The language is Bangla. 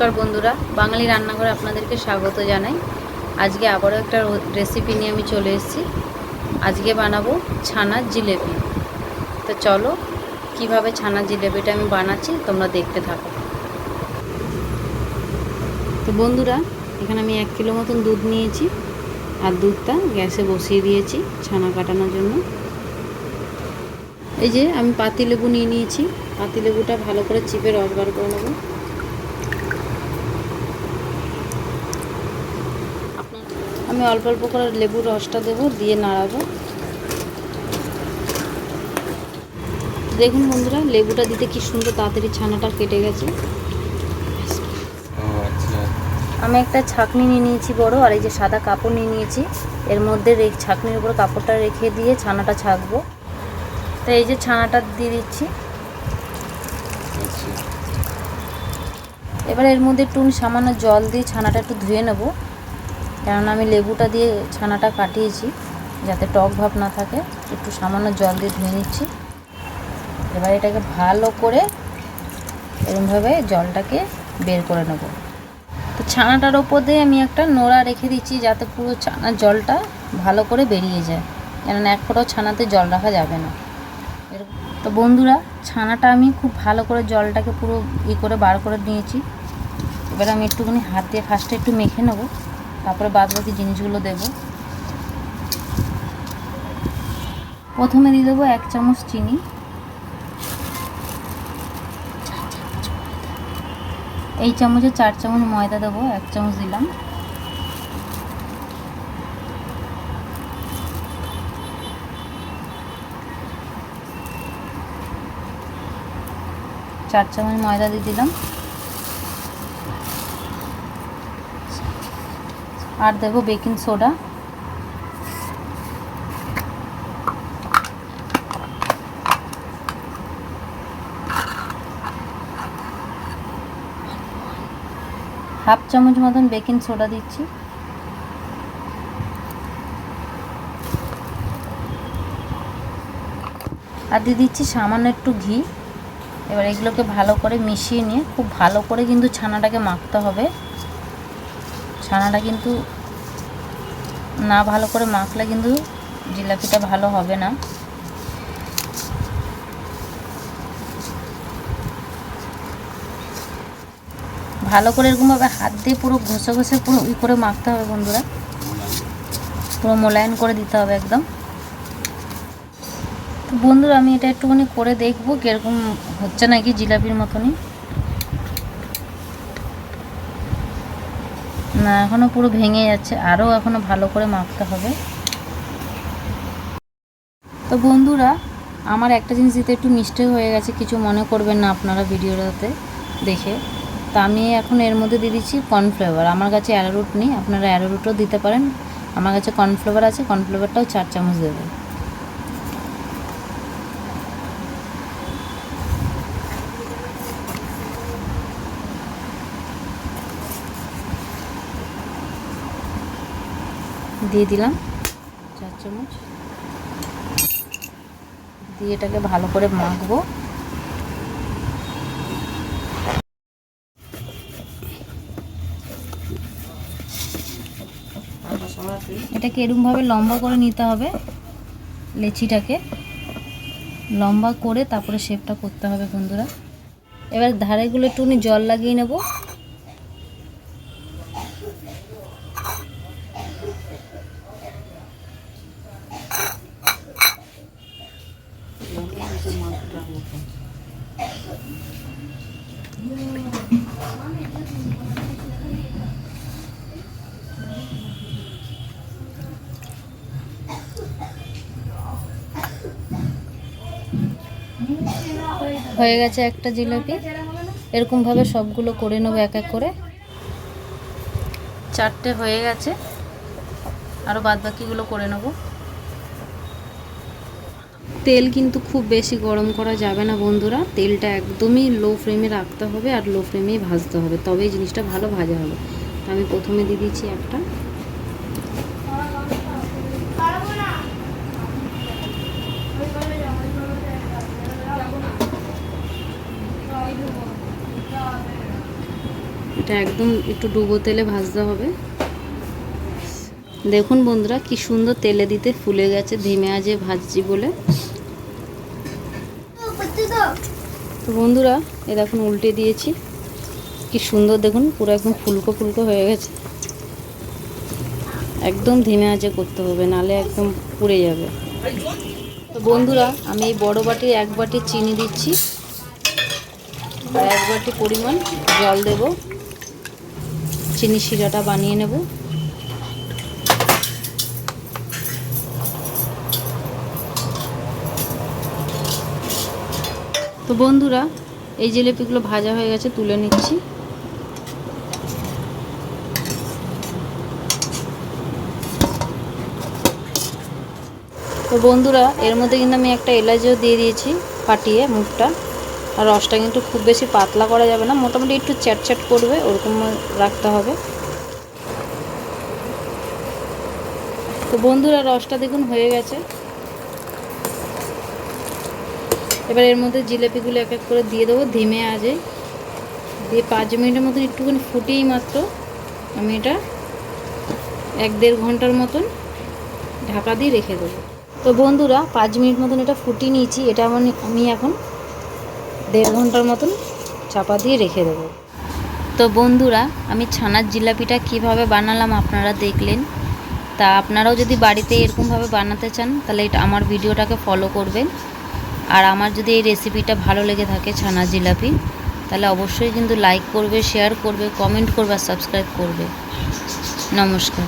নমস্কার বন্ধুরা, বাঙালি রান্নাঘরে আপনাদেরকে স্বাগত জানাই। আজকে আবারও একটা রেসিপি নিয়ে আমি চলে এসেছি। আজকে বানাবো ছানার জিলেপি। তো চলো, কীভাবে ছানার জিলেপিটা আমি বানাচ্ছি তোমরা দেখতে থাকো। তো বন্ধুরা, এখানে আমি এক কিলো মতন দুধ নিয়েছি। আর দুধটা গ্যাসে বসিয়ে দিয়েছি ছানা কাটানোর জন্য। এই যে আমি পাতিলেবু নিয়ে নিয়েছি। পাতিলেবুটা ভালো করে চিপে রস বার করে নেব। আমি অল্প অল্প করে লেবুর রসটা দেবো, দিয়ে নাড়াবো। দেখুন বন্ধুরা, লেবুটা দিতে কি সুন্দর তাড়াতাড়ি ছানাটা কেটে গেছে। আমি একটা ছাকনি নিয়ে নিয়েছি বড়, আর এই যে সাদা কাপড় নিয়ে নিয়েছি। এর মধ্যে ছাকনির উপর কাপড়টা রেখে দিয়ে ছানাটা ছাকবো। তো এই যে ছানাটা দিয়ে দিচ্ছি। এবার এর মধ্যে একটু সামান্য জল দিয়ে ছানাটা একটু ধুয়ে নেব। কেননা আমি লেবুটা দিয়ে ছানাটা কাটিয়েছি, যাতে টক ভাব না থাকে। একটু সামান্য জল দিয়ে ধুয়ে নিচ্ছি। এবার এটাকে ভালো করে এরকমভাবে জলটাকে বের করে নেব। তো ছানাটার ওপর দিয়ে আমি একটা নোড়া রেখে দিচ্ছি, যাতে পুরো ছানার জলটা ভালো করে বেরিয়ে যায়। কেননা এক ফোঁটাও ছানাতে জল রাখা যাবে না। তো বন্ধুরা, ছানাটা আমি খুব ভালো করে জলটাকে পুরো ই করে বার করে নিয়েছি। এবার আমি একটুখানি হাত দিয়ে ফার্স্টে একটু মেখে নেব। তারপরে বাদ বাকি জিনিসগুলো দেবো। প্রথমে দিয়ে দেবো এক চামচ চিনি। এই চামচে চার চামচ ময়দা দেবো, এক চামচ দিলাম। চার চামচ ময়দা দিয়ে দিলাম। আর দেবো বেকিং সোডা। হাফ চামচ মতন বেকিং সোডা দিচ্ছি। আর দিয়ে দিচ্ছি সামান্য একটু ঘি। এবার এগুলোকে ভালো করে মিশিয়ে নিয়ে, খুব ভালো করে কিন্তু ছানাটাকে মাখতে হবে। ছানাটা কিন্তু না ভালো করে মাখলে কিন্তু জিলাপিটা ভালো হবে না। ভালো করে এরকমভাবে হাত দিয়ে পুরো ঘষে ঘষে পুরো ই করে মাখতে হবে বন্ধুরা। পুরো মোলায়েম করে দিতে হবে একদম। বন্ধুরা আমি এটা একটুখানি করে দেখব কীরকম হচ্ছে নাকি জিলাপির মতনই। এখনও পুরো ভেঙে যাচ্ছে। আরও এখনও ভালো করে মাখতে হবে। তো বন্ধুরা, আমার একটা জিনিস দিতে একটু মিস্টেক হয়ে গেছে, কিছু মনে করবেন না আপনারা ভিডিওটাতে দেখে। তো আমি এখন এর মধ্যে দিয়ে দিচ্ছি কর্নফ্লেভার। আমার কাছে অ্যারোরুট নেই, আপনারা অ্যারোরুটও দিতে পারেন। আমার কাছে কর্নফ্লেভার আছে, কর্নফ্লেভারটাও চার চামচ দেবেন। দিয়ে দিলাম চার চামচ। দিয়ে এটাকে ভালো করে মাখবো। এটাকে এরকমভাবে লম্বা করে নিতে হবে লেচিটাকে। লম্বা করে তারপরে শেপটা করতে হবে বন্ধুরা। এবার ধারেগুলো একটুখানি জল লাগিয়ে নেব। হয়ে গেছে একটা জিলাপি। এরকমভাবে সবগুলো করে নেব এক এক করে। চারটে হয়ে গেছে। আরও বাদ বাকিগুলো করে নেব। তেল কিন্তু খুব বেশি গরম করা যাবে না বন্ধুরা। তেলটা একদমই লো ফ্লেমে রাখতে হবে আর লো ফ্লেমেই ভাজতে হবে। তবেই জিনিসটা ভালো ভাজা হবে। আমি প্রথমে দিয়ে দিচ্ছি একটা। এটা একদম একটু ডুবো তেলে ভাজতে হবে। দেখুন বন্ধুরা, কি সুন্দর তেলে দিতে ফুলে গেছে, ধিমে আজে ভাজছি বলে। তো বন্ধুরা, এ দেখুন উল্টে দিয়েছি। কি সুন্দর দেখুন, পুরো একদম ফুলকো ফুলকো হয়ে গেছে। একদম ধিমে আঁচে করতে হবে, নালে একদম পুড়ে যাবে। তো বন্ধুরা, আমি এই বড় বাটির এক বাটি চিনি দিচ্ছি। এক বাটি পরিমাণ জল দেব। চিনি শিরাটা বানিয়ে নেব। তো বন্ধুরা, এই জিলিপিগুলো ভাজা হয়ে গেছে, তুলে নিচ্ছি। তো বন্ধুরা, এর মধ্যে কিন্তু আমি একটা এলাচিও দিয়ে দিয়েছি ফাটিয়ে মুখটা। আর রসটা কিন্তু খুব বেশি পাতলা করা যাবে না, মোটামুটি একটু চ্যাটচ্যাট করবে, ওরকম রাখতে হবে। তো বন্ধুরা, রসটা দেখুন হয়ে গেছে। এবার এর মধ্যে জিলেপিগুলো এক এক করে দিয়ে দেবো, ধিমে আজে দিয়ে পাঁচ মিনিটের মতন একটুখানি ফুটিয়েই মাত্র আমি এটা এক দেড় ঘণ্টার মতন ঢাকা দিয়ে রেখে দেবো। তো বন্ধুরা, পাঁচ মিনিট মতন এটা ফুটিয়ে নিয়েছি, এটা আমি আমি এখন দেড় ঘণ্টার মতন চাপা দিয়ে রেখে দেবো। তো বন্ধুরা, আমি ছানার জিলাপিটা কীভাবে বানালাম আপনারা দেখলেন। তা আপনারাও যদি বাড়িতে এরকমভাবে বানাতে চান, তাহলে এটা আমার ভিডিওটাকে ফলো করবেন। আর আমার যদি এই রেসিপিটা ভালো লেগে থাকে ছানা জিলাপি, তাহলে অবশ্যই কিন্তু লাইক করবে শেয়ার করবে কমেন্ট করবে আর সাবস্ক্রাইব করবে। নমস্কার।